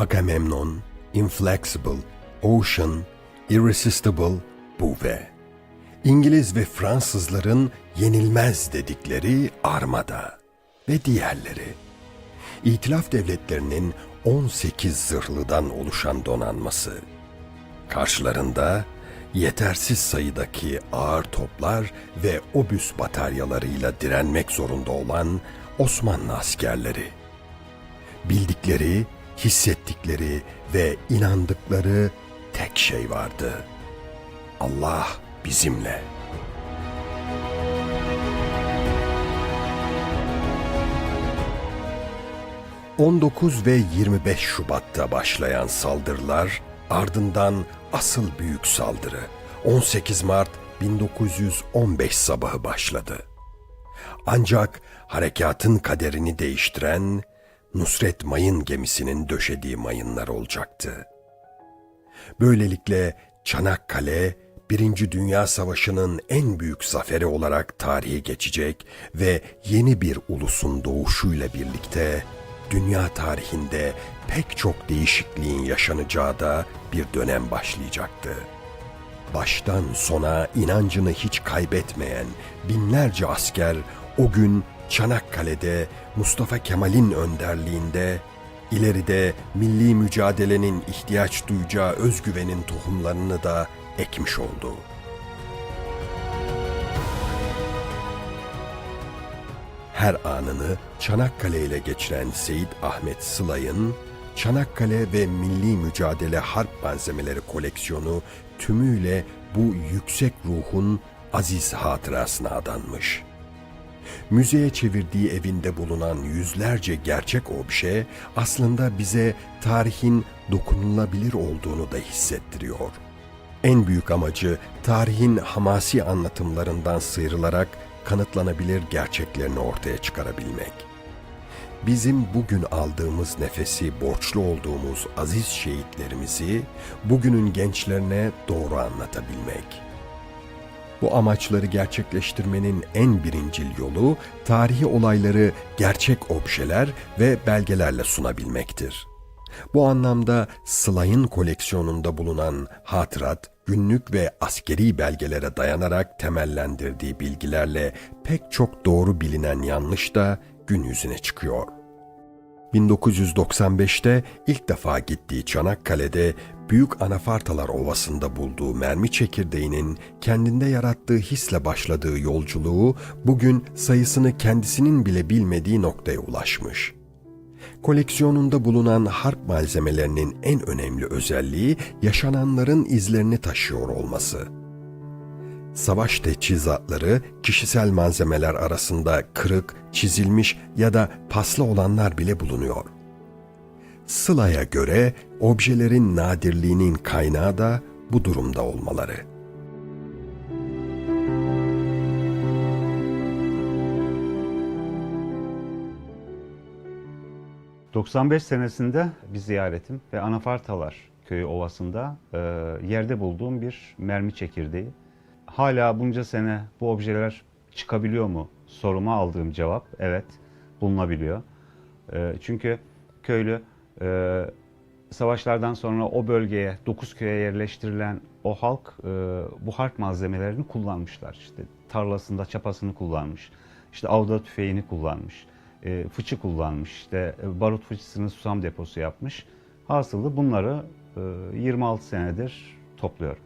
Agamemnon, Inflexible, Ocean, Irresistible, Bouvet. İngiliz ve Fransızların yenilmez dedikleri Armada ve diğerleri. İtilaf devletlerinin 18 zırhlıdan oluşan donanması. Karşılarında yetersiz sayıdaki ağır toplar ve obüs bataryalarıyla direnmek zorunda olan Osmanlı askerleri. Bildikleri, hissettikleri ve inandıkları tek şey vardı. Allah bizimle. ...19 ve 25 Şubat'ta başlayan saldırılar... ...ardından asıl büyük saldırı... ...18 Mart 1915 sabahı başladı. Ancak harekatın kaderini değiştiren... ...Nusret Mayın gemisinin döşediği mayınlar olacaktı. Böylelikle Çanakkale Birinci Dünya Savaşı'nın en büyük zaferi olarak tarihe geçecek ve yeni bir ulusun doğuşuyla birlikte dünya tarihinde pek çok değişikliğin yaşanacağı da bir dönem başlayacaktı. Baştan sona inancını hiç kaybetmeyen binlerce asker o gün Çanakkale'de Mustafa Kemal'in önderliğinde ileride milli mücadelenin ihtiyaç duyacağı özgüvenin tohumlarını da ekmiş oldu. Her anını Çanakkale ile geçiren Seyit Ahmet Sılay'ın Çanakkale ve Milli Mücadele Harp Malzemeleri koleksiyonu tümüyle bu yüksek ruhun aziz hatırasına adanmış. Müzeye çevirdiği evinde bulunan yüzlerce gerçek obje aslında bize tarihin dokunulabilir olduğunu da hissettiriyor. En büyük amacı tarihin hamasi anlatımlarından sıyrılarak kanıtlanabilir gerçeklerini ortaya çıkarabilmek. Bizim bugün aldığımız nefesi borçlu olduğumuz aziz şehitlerimizi bugünün gençlerine doğru anlatabilmek. Bu amaçları gerçekleştirmenin en birincil yolu tarihi olayları gerçek objeler ve belgelerle sunabilmektir. Bu anlamda Slay'ın koleksiyonunda bulunan hatırat, günlük ve askeri belgelere dayanarak temellendirdiği bilgilerle pek çok doğru bilinen yanlış da gün yüzüne çıkıyor. 1995'te ilk defa gittiği Çanakkale'de Büyük Anafartalar Ovası'nda bulduğu mermi çekirdeğinin kendinde yarattığı hisle başladığı yolculuğu bugün sayısını kendisinin bile bilmediği noktaya ulaşmış. Koleksiyonunda bulunan harp malzemelerinin en önemli özelliği yaşananların izlerini taşıyor olması. Savaş teçhizatları kişisel malzemeler arasında kırık, çizilmiş ya da paslı olanlar bile bulunuyor. Sıla'ya göre objelerin nadirliğinin kaynağı da bu durumda olmaları. ...95 senesinde bir ziyaretim ve Anafartalar köyü ovasında e, yerde bulduğum bir mermi çekirdeği. Hala bunca sene bu objeler çıkabiliyor mu soruma aldığım cevap evet bulunabiliyor. E, çünkü köylü e, savaşlardan sonra o bölgeye 9 köye yerleştirilen o halk e, bu harp malzemelerini kullanmışlar. İşte tarlasında çapasını kullanmış, işte avda tüfeğini kullanmış, e, fıçı kullanmış, işte e, barut fıçısını susam deposu yapmış. Hasılı bunları e, 26 senedir topluyorum.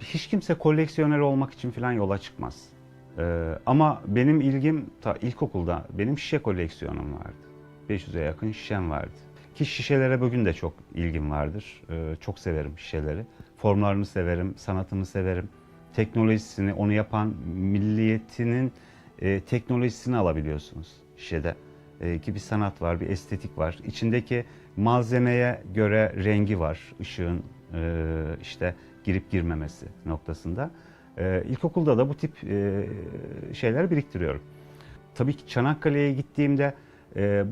Hiç kimse koleksiyoner olmak için falan yola çıkmaz. E, ama benim ilgim ta ilkokulda benim şişe koleksiyonum vardı. 500'e yakın şişem vardı. Ki şişelere bugün de çok ilgim vardır. Ee, çok severim şişeleri. Formlarını severim, sanatını severim. Teknolojisini, onu yapan milliyetinin e, teknolojisini alabiliyorsunuz şişede. E, ki bir sanat var, bir estetik var. İçindeki malzemeye göre rengi var. Işığın e, işte girip girmemesi noktasında. E, ilkokulda da bu tip şeyler biriktiriyorum. Tabii ki Çanakkale'ye gittiğimde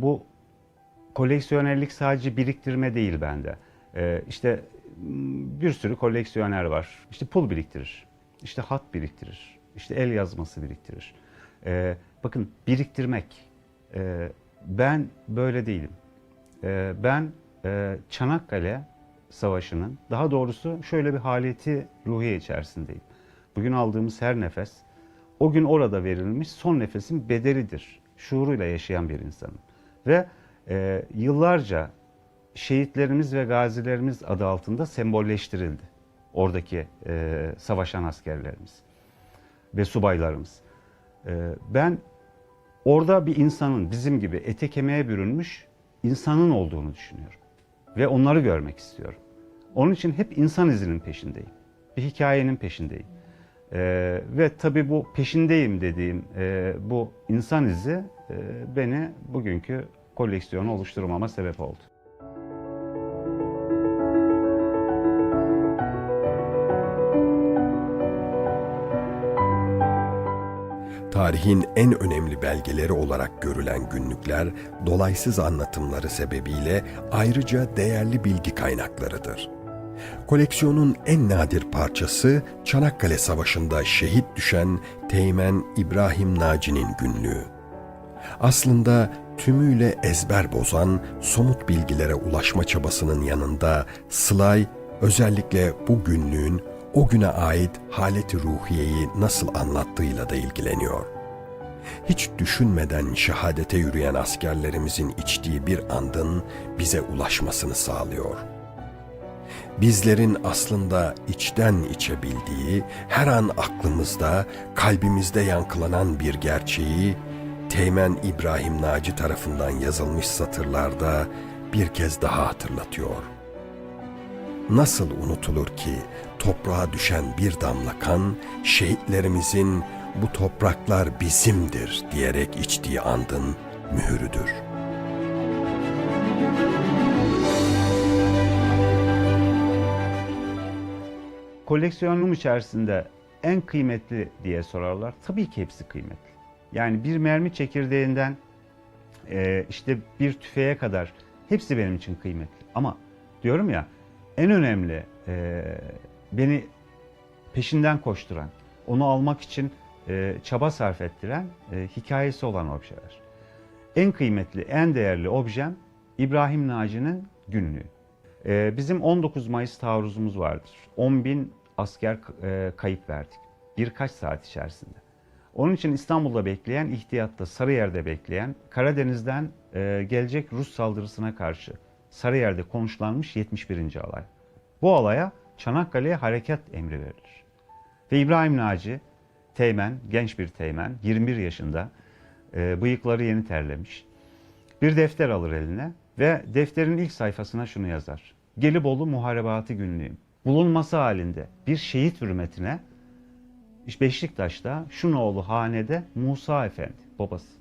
bu koleksiyonerlik sadece biriktirme değil bende. Ee, işte bir sürü koleksiyoner var. İşte pul biriktirir, işte hat biriktirir, işte el yazması biriktirir. Ee, bakın biriktirmek. Ee, ben böyle değilim. Ee, ben e, Çanakkale Savaşı'nın daha doğrusu şöyle bir haleti ruhiye içerisindeyim. Bugün aldığımız her nefes o gün orada verilmiş son nefesin bedelidir. Şuuruyla yaşayan bir insanım. Ve e, yıllarca şehitlerimiz ve gazilerimiz adı altında sembolleştirildi. Oradaki e, savaşan askerlerimiz ve subaylarımız. E, ben orada bir insanın bizim gibi ete kemiğe bürünmüş insanın olduğunu düşünüyorum. Ve onları görmek istiyorum. Onun için hep insan izinin peşindeyim. Bir hikayenin peşindeyim. Ee, ve tabii bu peşindeyim dediğim e, bu insan izi e, beni bugünkü koleksiyonu oluşturmama sebep oldu. Tarihin en önemli belgeleri olarak görülen günlükler, dolaysız anlatımları sebebiyle ayrıca değerli bilgi kaynaklarıdır. Koleksiyonun en nadir parçası Çanakkale Savaşı'nda şehit düşen Teğmen İbrahim Naci'nin günlüğü. Aslında tümüyle ezber bozan somut bilgilere ulaşma çabasının yanında Sılay özellikle bu günlüğün o güne ait haleti ruhiyeyi nasıl anlattığıyla da ilgileniyor. Hiç düşünmeden şehadete yürüyen askerlerimizin içtiği bir andın bize ulaşmasını sağlıyor. Bizlerin aslında içten içe bildiği, her an aklımızda, kalbimizde yankılanan bir gerçeği Teğmen İbrahim Naci tarafından yazılmış satırlarda bir kez daha hatırlatıyor. Nasıl unutulur ki toprağa düşen bir damla kan şehitlerimizin bu topraklar bizimdir diyerek içtiği andın mühürüdür. Koleksiyonum içerisinde en kıymetli diye sorarlar. Tabii ki hepsi kıymetli. Yani bir mermi çekirdeğinden e, işte bir tüfeğe kadar hepsi benim için kıymetli. Ama diyorum ya en önemli e, beni peşinden koşturan, onu almak için e, çaba sarf ettiren e, hikayesi olan objeler. En kıymetli, en değerli objem İbrahim Naci'nin günlüğü. E, bizim 19 Mayıs taarruzumuz vardır. 10 bin asker e, kayıp verdik birkaç saat içerisinde. Onun için İstanbul'da bekleyen, ihtiyatta Sarıyer'de bekleyen, Karadeniz'den e, gelecek Rus saldırısına karşı Sarıyer'de konuşlanmış 71. alay. Bu alaya Çanakkale'ye harekat emri verilir. Ve İbrahim Naci, teğmen, genç bir teğmen, 21 yaşında, e, bıyıkları yeni terlemiş. Bir defter alır eline ve defterin ilk sayfasına şunu yazar. Gelibolu Muharebatı Günlüğüm. Bulunması halinde bir şehit hürmetine Beşiktaş'ta Şunoğlu hanede Musa Efendi babası.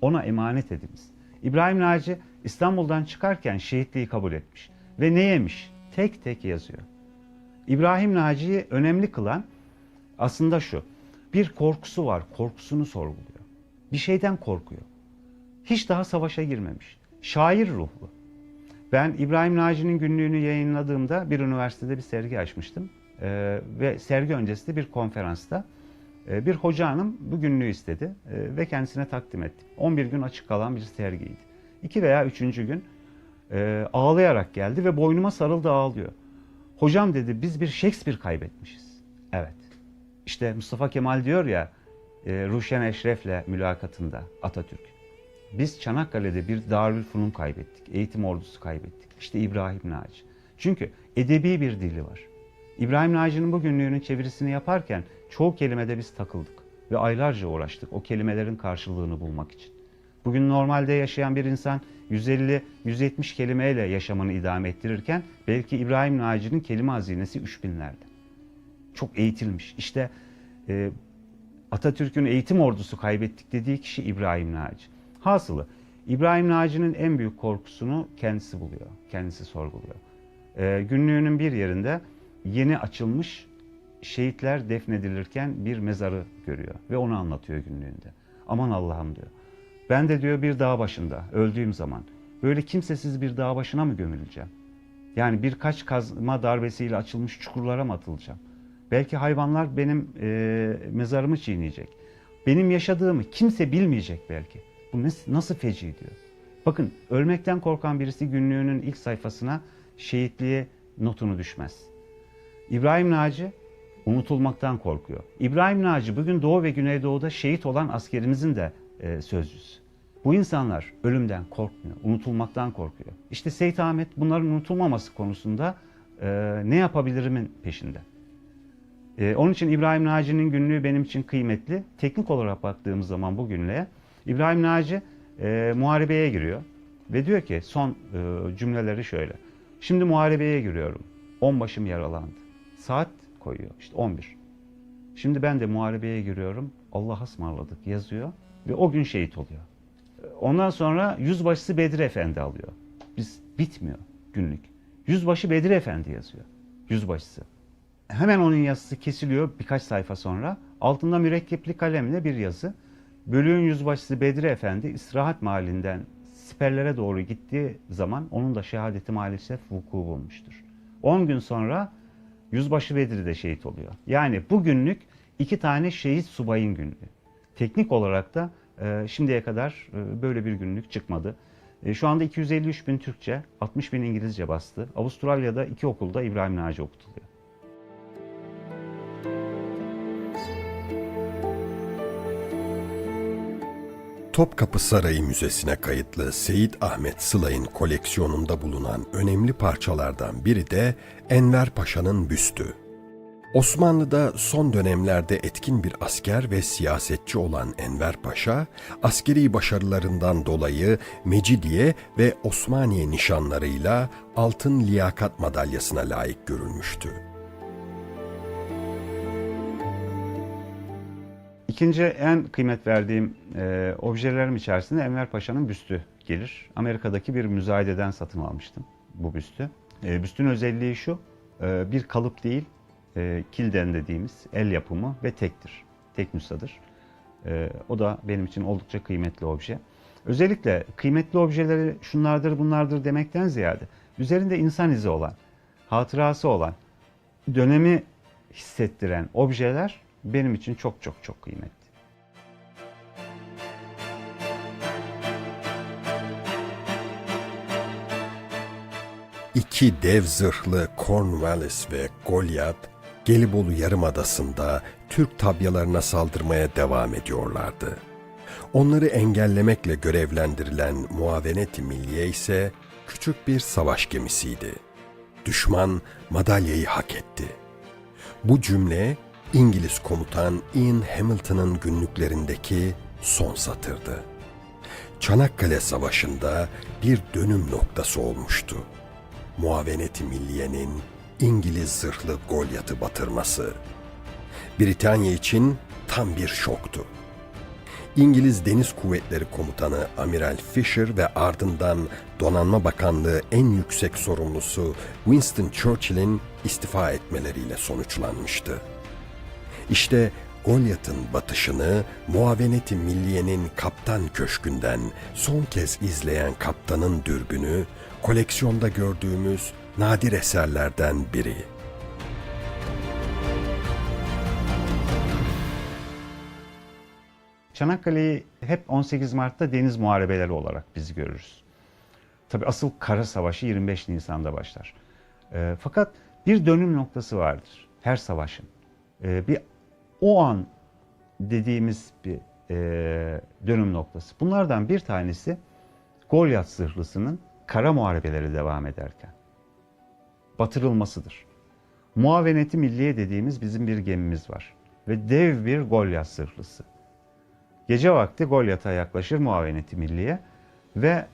Ona emanet ediniz. İbrahim Naci İstanbul'dan çıkarken şehitliği kabul etmiş. Ve ne yemiş? Tek tek yazıyor. İbrahim Naci'yi önemli kılan aslında şu. Bir korkusu var, korkusunu sorguluyor. Bir şeyden korkuyor. Hiç daha savaşa girmemiş. Şair ruhlu. Ben İbrahim Naci'nin günlüğünü yayınladığımda bir üniversitede bir sergi açmıştım. Ee, ve sergi öncesi bir konferansta e, bir hoca hanım bu günlüğü istedi e, ve kendisine takdim ettim. 11 gün açık kalan bir sergiydi. İki veya üçüncü gün e, ağlayarak geldi ve boynuma sarıldı ağlıyor. Hocam dedi biz bir Shakespeare kaybetmişiz. Evet. İşte Mustafa Kemal diyor ya e, Ruşen Eşref'le mülakatında Atatürk. Biz Çanakkale'de bir Darülfünun kaybettik. Eğitim ordusu kaybettik. İşte İbrahim Naci. Çünkü edebi bir dili var. İbrahim Naci'nin bu günlüğünün çevirisini yaparken çoğu kelimede biz takıldık ve aylarca uğraştık o kelimelerin karşılığını bulmak için. Bugün normalde yaşayan bir insan 150-170 kelimeyle yaşamını idame ettirirken belki İbrahim Naci'nin kelime hazinesi 3000'lerde. Çok eğitilmiş. İşte e, Atatürk'ün eğitim ordusu kaybettik dediği kişi İbrahim Naci. Hasılı İbrahim Naci'nin en büyük korkusunu kendisi buluyor, kendisi sorguluyor. E, günlüğünün bir yerinde yeni açılmış şehitler defnedilirken bir mezarı görüyor ve onu anlatıyor günlüğünde. Aman Allah'ım diyor. Ben de diyor bir dağ başında öldüğüm zaman böyle kimsesiz bir dağ başına mı gömüleceğim? Yani birkaç kazma darbesiyle açılmış çukurlara mı atılacağım? Belki hayvanlar benim e, mezarımı çiğneyecek. Benim yaşadığımı kimse bilmeyecek belki. Bu nasıl feci diyor. Bakın ölmekten korkan birisi günlüğünün ilk sayfasına şehitliğe notunu düşmez. İbrahim Naci unutulmaktan korkuyor. İbrahim Naci bugün Doğu ve Güneydoğu'da şehit olan askerimizin de e, sözcüsü. Bu insanlar ölümden korkmuyor, unutulmaktan korkuyor. İşte Seyit Ahmet bunların unutulmaması konusunda e, ne yapabilirimin peşinde. E, onun için İbrahim Naci'nin günlüğü benim için kıymetli. Teknik olarak baktığımız zaman bu günlüğe İbrahim Naci e, muharebeye giriyor ve diyor ki son e, cümleleri şöyle. Şimdi muharebeye giriyorum. On başım yaralandı. Saat koyuyor işte 11. Şimdi ben de muharebeye giriyorum. Allah'a ısmarladık yazıyor ve o gün şehit oluyor. Ondan sonra Yüzbaşısı Bedir Efendi alıyor. Biz bitmiyor günlük. Yüzbaşı Bedir Efendi yazıyor. Yüzbaşısı. Hemen onun yazısı kesiliyor birkaç sayfa sonra. Altında mürekkepli kalemle bir yazı. Bölüğün yüzbaşısı Bedri Efendi istirahat mahallinden siperlere doğru gittiği zaman onun da şehadeti maalesef vuku bulmuştur. 10 gün sonra Yüzbaşı Bedri de şehit oluyor. Yani bugünlük iki tane şehit subayın günlüğü. Teknik olarak da e, şimdiye kadar e, böyle bir günlük çıkmadı. E, şu anda 253 bin Türkçe, 60 bin İngilizce bastı. Avustralya'da iki okulda İbrahim Naci okutuluyor. Topkapı Sarayı Müzesi'ne kayıtlı Seyit Ahmet Sılay'ın koleksiyonunda bulunan önemli parçalardan biri de Enver Paşa'nın büstü. Osmanlı'da son dönemlerde etkin bir asker ve siyasetçi olan Enver Paşa, askeri başarılarından dolayı Mecidiye ve Osmaniye nişanlarıyla Altın Liyakat Madalyası'na layık görülmüştü. İkinci en kıymet verdiğim e, objelerim içerisinde Enver Paşa'nın büstü gelir. Amerika'daki bir müzayededen satın almıştım bu büstü. E, büstün özelliği şu, e, bir kalıp değil, e, kilden dediğimiz el yapımı ve tektir. Tek nüshadır. E, o da benim için oldukça kıymetli obje. Özellikle kıymetli objeleri şunlardır bunlardır demekten ziyade üzerinde insan izi olan, hatırası olan, dönemi hissettiren objeler benim için çok çok çok kıymetli. İki dev zırhlı Cornwallis ve Goliath, Gelibolu Yarımadası'nda Türk tabyalarına saldırmaya devam ediyorlardı. Onları engellemekle görevlendirilen Muavenet-i Milliye ise küçük bir savaş gemisiydi. Düşman madalyayı hak etti. Bu cümle İngiliz komutan Ian Hamilton'ın günlüklerindeki son satırdı. Çanakkale Savaşı'nda bir dönüm noktası olmuştu. Muavenet-i Milliye'nin İngiliz zırhlı Golyat'ı batırması. Britanya için tam bir şoktu. İngiliz Deniz Kuvvetleri Komutanı Amiral Fisher ve ardından Donanma Bakanlığı en yüksek sorumlusu Winston Churchill'in istifa etmeleriyle sonuçlanmıştı. İşte Goliath'ın batışını Muavenet-i Milliye'nin kaptan köşkünden son kez izleyen kaptanın dürbünü koleksiyonda gördüğümüz nadir eserlerden biri. Çanakkale'yi hep 18 Mart'ta deniz muharebeleri olarak biz görürüz. Tabi asıl kara savaşı 25 Nisan'da başlar. E, fakat bir dönüm noktası vardır her savaşın. E, bir o an dediğimiz bir e, dönüm noktası. Bunlardan bir tanesi Goliath zırhlısının kara muharebeleri devam ederken batırılmasıdır. Muaveneti Milliye dediğimiz bizim bir gemimiz var ve dev bir Goliath zırhlısı. Gece vakti Goliath'a yaklaşır Muaveneti Milliye ve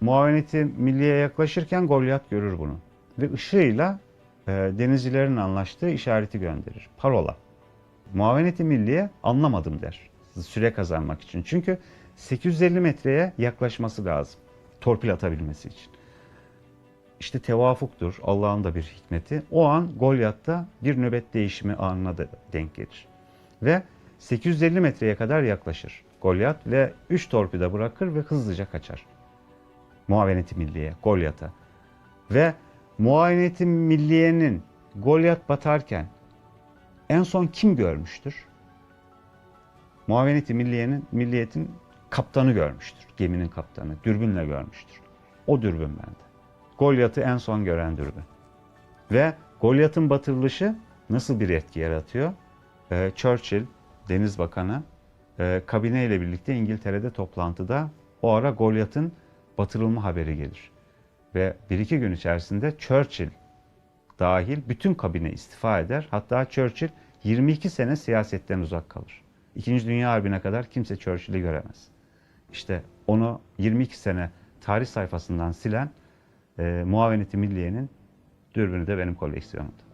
Muaveneti Milliye yaklaşırken Goliath görür bunu ve ışığıyla e, denizcilerin anlaştığı işareti gönderir. Parola. Muaveneti Milliye anlamadım der. Süre kazanmak için. Çünkü 850 metreye yaklaşması lazım. Torpil atabilmesi için. İşte tevafuktur. Allah'ın da bir hikmeti. O an Goliath'ta bir nöbet değişimi anına da denk gelir. Ve 850 metreye kadar yaklaşır Goliath ve 3 torpida bırakır ve hızlıca kaçar. Muaveneti Milliye, Goliath'a. Ve Muaveneti Milliye'nin Goliath batarken en son kim görmüştür? Muaveneti Milliye'nin milliyetin kaptanı görmüştür. Geminin kaptanı. Dürbünle görmüştür. O dürbün bende. Golyat'ı en son gören dürbün. Ve Golyat'ın batırılışı nasıl bir etki yaratıyor? Ee, Churchill, Deniz Bakanı, e, kabineyle birlikte İngiltere'de toplantıda o ara Golyat'ın batırılma haberi gelir. Ve bir iki gün içerisinde Churchill dahil bütün kabine istifa eder. Hatta Churchill 22 sene siyasetten uzak kalır. İkinci Dünya Harbi'ne kadar kimse Churchill'i göremez. İşte onu 22 sene tarih sayfasından silen e, Muaveneti Milliye'nin dürbünü de benim koleksiyonumda.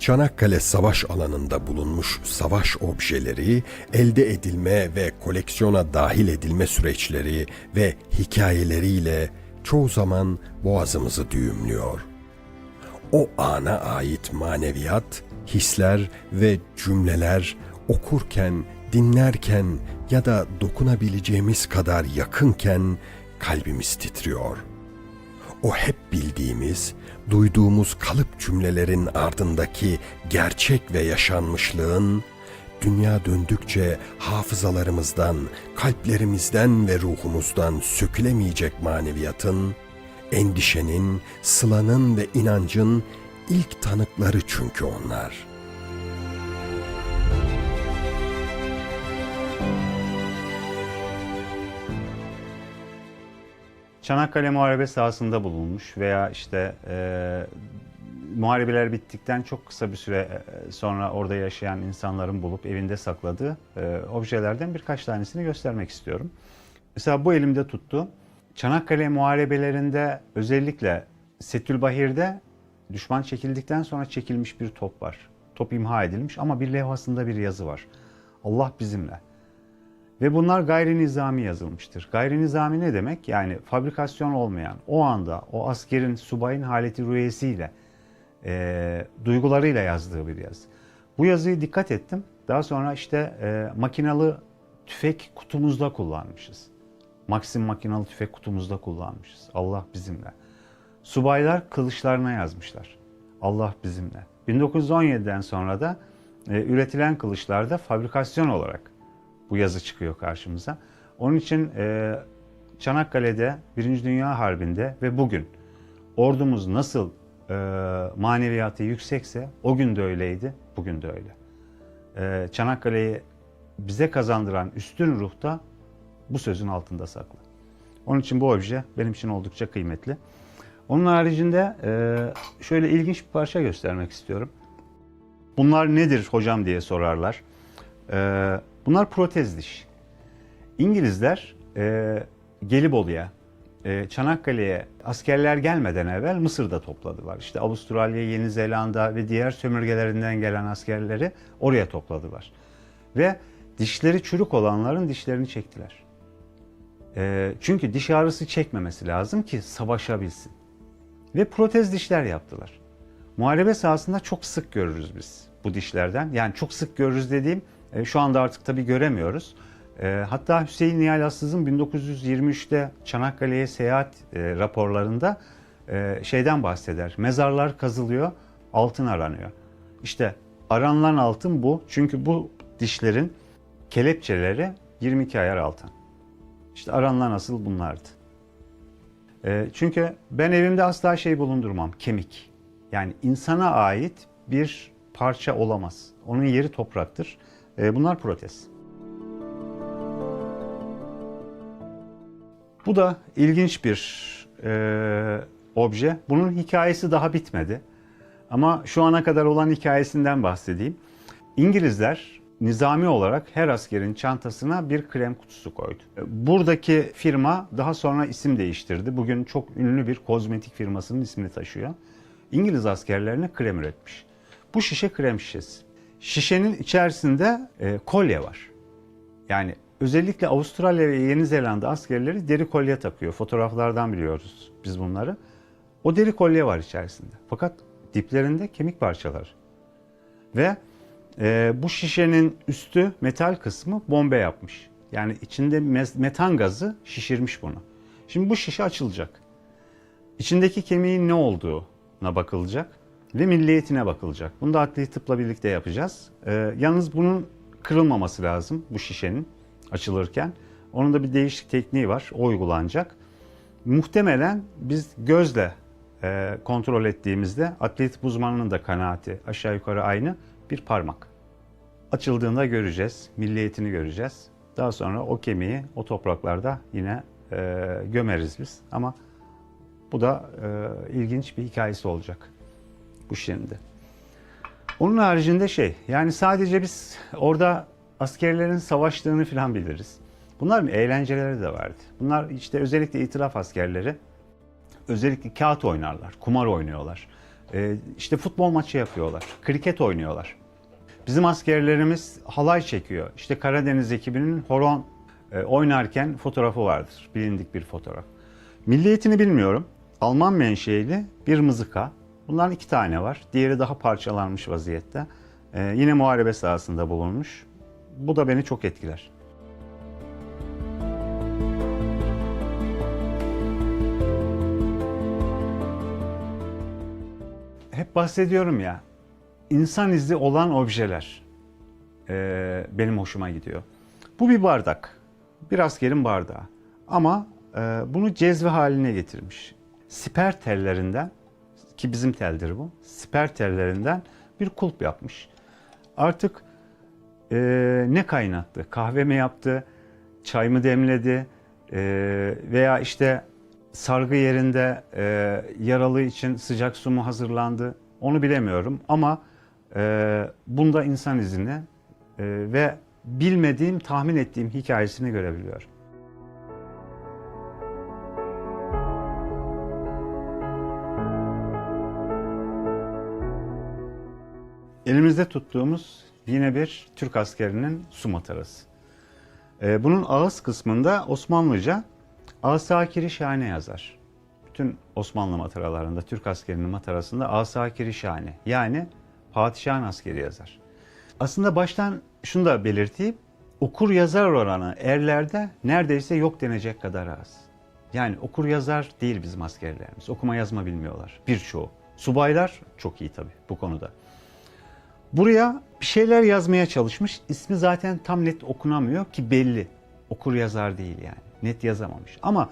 Çanakkale savaş alanında bulunmuş savaş objeleri, elde edilme ve koleksiyona dahil edilme süreçleri ve hikayeleriyle çoğu zaman boğazımızı düğümlüyor. O ana ait maneviyat, hisler ve cümleler okurken, dinlerken ya da dokunabileceğimiz kadar yakınken kalbimiz titriyor.'' o hep bildiğimiz, duyduğumuz kalıp cümlelerin ardındaki gerçek ve yaşanmışlığın, dünya döndükçe hafızalarımızdan, kalplerimizden ve ruhumuzdan sökülemeyecek maneviyatın, endişenin, sılanın ve inancın ilk tanıkları çünkü onlar.'' Çanakkale Muharebe sahasında bulunmuş veya işte e, muharebeler bittikten çok kısa bir süre e, sonra orada yaşayan insanların bulup evinde sakladığı e, objelerden birkaç tanesini göstermek istiyorum. Mesela bu elimde tuttu. Çanakkale muharebelerinde özellikle Setülbahir'de düşman çekildikten sonra çekilmiş bir top var. Top imha edilmiş ama bir levhasında bir yazı var. Allah bizimle. Ve bunlar gayri nizami yazılmıştır. Gayri nizami ne demek? Yani fabrikasyon olmayan, o anda o askerin, subayın haleti rüyesiyle, e, duygularıyla yazdığı bir yazı. Bu yazıyı dikkat ettim. Daha sonra işte e, makinalı tüfek kutumuzda kullanmışız. Maxim makinalı tüfek kutumuzda kullanmışız. Allah bizimle. Subaylar kılıçlarına yazmışlar. Allah bizimle. 1917'den sonra da e, üretilen kılıçlarda fabrikasyon olarak bu yazı çıkıyor karşımıza. Onun için e, Çanakkale'de, Birinci Dünya Harbi'nde ve bugün ordumuz nasıl e, maneviyatı yüksekse o gün de öyleydi, bugün de öyle. E, Çanakkale'yi bize kazandıran üstün ruh da bu sözün altında saklı. Onun için bu obje benim için oldukça kıymetli. Onun haricinde e, şöyle ilginç bir parça göstermek istiyorum. Bunlar nedir hocam diye sorarlar. E, Bunlar protez diş. İngilizler e, Gelibolu'ya, e, Çanakkale'ye askerler gelmeden evvel Mısır'da topladılar. İşte Avustralya, Yeni Zelanda ve diğer sömürgelerinden gelen askerleri oraya topladılar. Ve dişleri çürük olanların dişlerini çektiler. E, çünkü diş ağrısı çekmemesi lazım ki savaşabilsin. Ve protez dişler yaptılar. Muharebe sahasında çok sık görürüz biz bu dişlerden. Yani çok sık görürüz dediğim e, şu anda artık tabii göremiyoruz. E, hatta Hüseyin Nihal Assız'ın 1923'te Çanakkale'ye seyahat e, raporlarında şeyden bahseder. Mezarlar kazılıyor, altın aranıyor. İşte aranılan altın bu. Çünkü bu dişlerin kelepçeleri 22 ayar altın. İşte aranılan asıl bunlardı. Çünkü ben evimde asla şey bulundurmam, kemik. Yani insana ait bir parça olamaz. Onun yeri topraktır. E, bunlar protez. Bu da ilginç bir e, obje. Bunun hikayesi daha bitmedi. Ama şu ana kadar olan hikayesinden bahsedeyim. İngilizler nizami olarak her askerin çantasına bir krem kutusu koydu. Buradaki firma daha sonra isim değiştirdi. Bugün çok ünlü bir kozmetik firmasının ismini taşıyor. İngiliz askerlerine krem üretmiş. Bu şişe krem şişesi. Şişenin içerisinde e, kolye var. Yani özellikle Avustralya ve Yeni Zelanda askerleri deri kolye takıyor. Fotoğraflardan biliyoruz biz bunları. O deri kolye var içerisinde. Fakat diplerinde kemik parçaları. Ve e, bu şişenin üstü metal kısmı bombe yapmış. Yani içinde metan gazı şişirmiş bunu. Şimdi bu şişe açılacak. İçindeki kemiğin ne olduğuna bakılacak ve milliyetine bakılacak. Bunu da adli tıpla birlikte yapacağız. Ee, yalnız bunun kırılmaması lazım bu şişenin açılırken. Onun da bir değişik tekniği var. O uygulanacak. Muhtemelen biz gözle e, kontrol ettiğimizde adli tıp uzmanının da kanaati aşağı yukarı aynı bir parmak. Açıldığında göreceğiz, milliyetini göreceğiz. Daha sonra o kemiği o topraklarda yine e, gömeriz biz. Ama bu da e, ilginç bir hikayesi olacak bu şimdi. Onun haricinde şey, yani sadece biz orada askerlerin savaştığını falan biliriz. Bunların eğlenceleri de vardı. Bunlar işte özellikle itiraf askerleri özellikle kağıt oynarlar, kumar oynuyorlar. Ee, işte futbol maçı yapıyorlar, kriket oynuyorlar. Bizim askerlerimiz halay çekiyor. İşte Karadeniz ekibinin horon e, oynarken fotoğrafı vardır. Bilindik bir fotoğraf. Milliyetini bilmiyorum. Alman menşeili bir mızıka. Bunların iki tane var. Diğeri daha parçalanmış vaziyette. Ee, yine muharebe sahasında bulunmuş. Bu da beni çok etkiler. Hep bahsediyorum ya, insan izi olan objeler e, benim hoşuma gidiyor. Bu bir bardak, bir askerin bardağı. Ama e, bunu cezve haline getirmiş. Siper tellerinden, ki bizim teldir bu, siper tellerinden bir kulp yapmış. Artık e, ne kaynattı? Kahve mi yaptı? Çay mı demledi? E, veya işte sargı yerinde e, yaralı için sıcak su mu hazırlandı? Onu bilemiyorum ama e, bunda insan izini e, ve bilmediğim, tahmin ettiğim hikayesini görebiliyorum. Elimizde tuttuğumuz yine bir Türk askerinin su matarası. Ee, bunun ağız kısmında Osmanlıca Asakiri Şahane yazar. Bütün Osmanlı mataralarında, Türk askerinin matarasında Asakiri Şahane yani padişahın askeri yazar. Aslında baştan şunu da belirteyim. Okur yazar oranı erlerde neredeyse yok denecek kadar az. Yani okur yazar değil bizim askerlerimiz. Okuma yazma bilmiyorlar birçoğu. Subaylar çok iyi tabii bu konuda. Buraya bir şeyler yazmaya çalışmış. İsmi zaten tam net okunamıyor ki belli. Okur yazar değil yani. Net yazamamış. Ama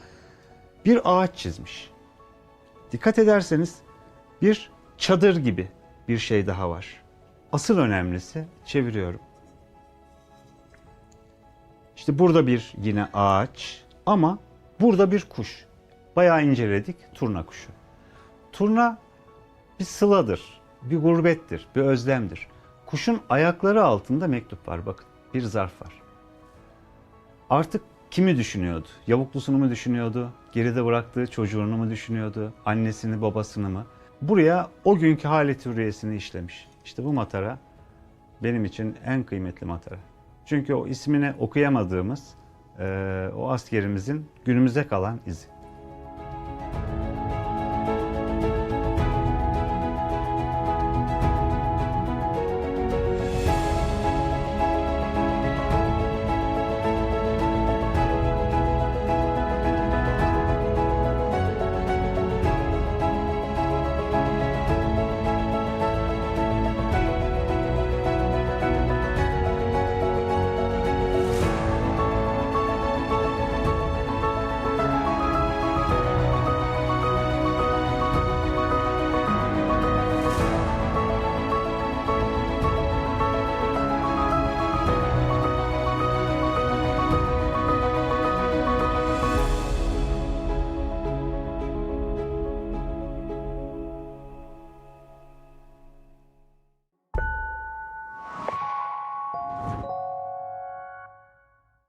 bir ağaç çizmiş. Dikkat ederseniz bir çadır gibi bir şey daha var. Asıl önemlisi çeviriyorum. İşte burada bir yine ağaç ama burada bir kuş. Bayağı inceledik turna kuşu. Turna bir sıladır, bir gurbettir, bir özlemdir. Kuşun ayakları altında mektup var bakın. Bir zarf var. Artık kimi düşünüyordu? Yavuklusunu mu düşünüyordu? Geride bıraktığı çocuğunu mu düşünüyordu? Annesini, babasını mı? Buraya o günkü halet hürriyesini işlemiş. İşte bu matara benim için en kıymetli matara. Çünkü o ismini okuyamadığımız o askerimizin günümüze kalan izi.